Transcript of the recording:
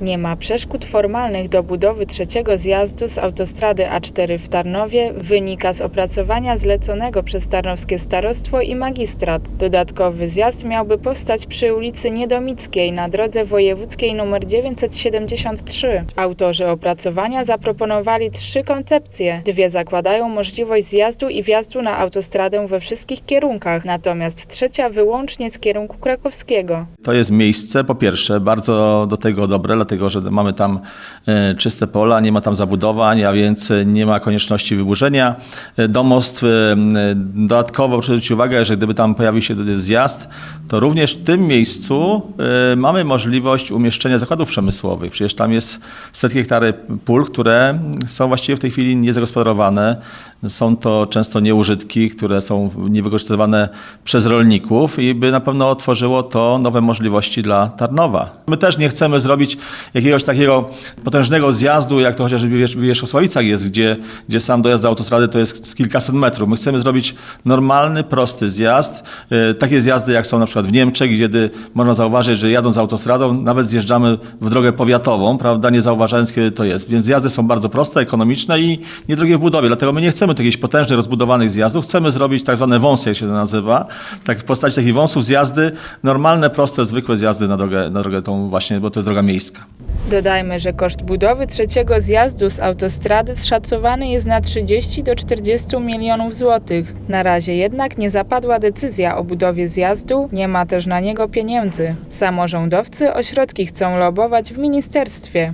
Nie ma przeszkód formalnych do budowy trzeciego zjazdu z autostrady A4 w Tarnowie, wynika z opracowania zleconego przez Tarnowskie Starostwo i Magistrat. Dodatkowy zjazd miałby powstać przy ulicy Niedomickiej na drodze wojewódzkiej nr 973. Autorzy opracowania zaproponowali trzy koncepcje. Dwie zakładają możliwość zjazdu i wjazdu na autostradę we wszystkich kierunkach, natomiast trzecia wyłącznie z kierunku krakowskiego. To jest miejsce, po pierwsze, bardzo do tego dobre, dlatego że mamy tam e, czyste pola, nie ma tam zabudowań, a więc e, nie ma konieczności wyburzenia e, domostw. Dodatkowo zwrócić uwagę, że gdyby tam pojawił się zjazd, to również w tym miejscu mamy możliwość umieszczenia zakładów przemysłowych. Przecież tam jest setki hektary pól, które są właściwie w tej chwili niezagospodarowane. Są to często nieużytki, które są niewykorzystywane przez rolników i by na pewno otworzyło to nowe możliwości dla Tarnowa. My też nie chcemy zrobić jakiegoś takiego potężnego zjazdu, jak to chociażby w Wierzchosławicach jest, gdzie, gdzie sam dojazd do autostrady to jest kilkaset metrów. My chcemy zrobić normalny, prosty zjazd. E, Takie zjazdy jak są na przykład w Niemczech, gdzie można zauważyć, że jadąc autostradą nawet zjeżdżamy w drogę powiatową, prawda, nie zauważając kiedy to jest. Więc zjazdy są bardzo proste, ekonomiczne i niedrogie w budowie. Dlatego my nie chcemy tu jakichś potężnych, rozbudowanych zjazdów. Chcemy zrobić tak zwane wąsy, jak się to nazywa. Tak w postaci takich wąsów zjazdy, normalne, proste, zwykłe zjazdy na drogę, na drogę tą właśnie, bo to jest droga miejska. Dodajmy, że koszt budowy trzeciego zjazdu z autostrady szacowany jest na 30 do 40 milionów złotych. Na razie jednak nie zapadła decyzja o budowie zjazdu, nie ma też na niego pieniędzy. Samorządowcy o środki chcą lobować w ministerstwie.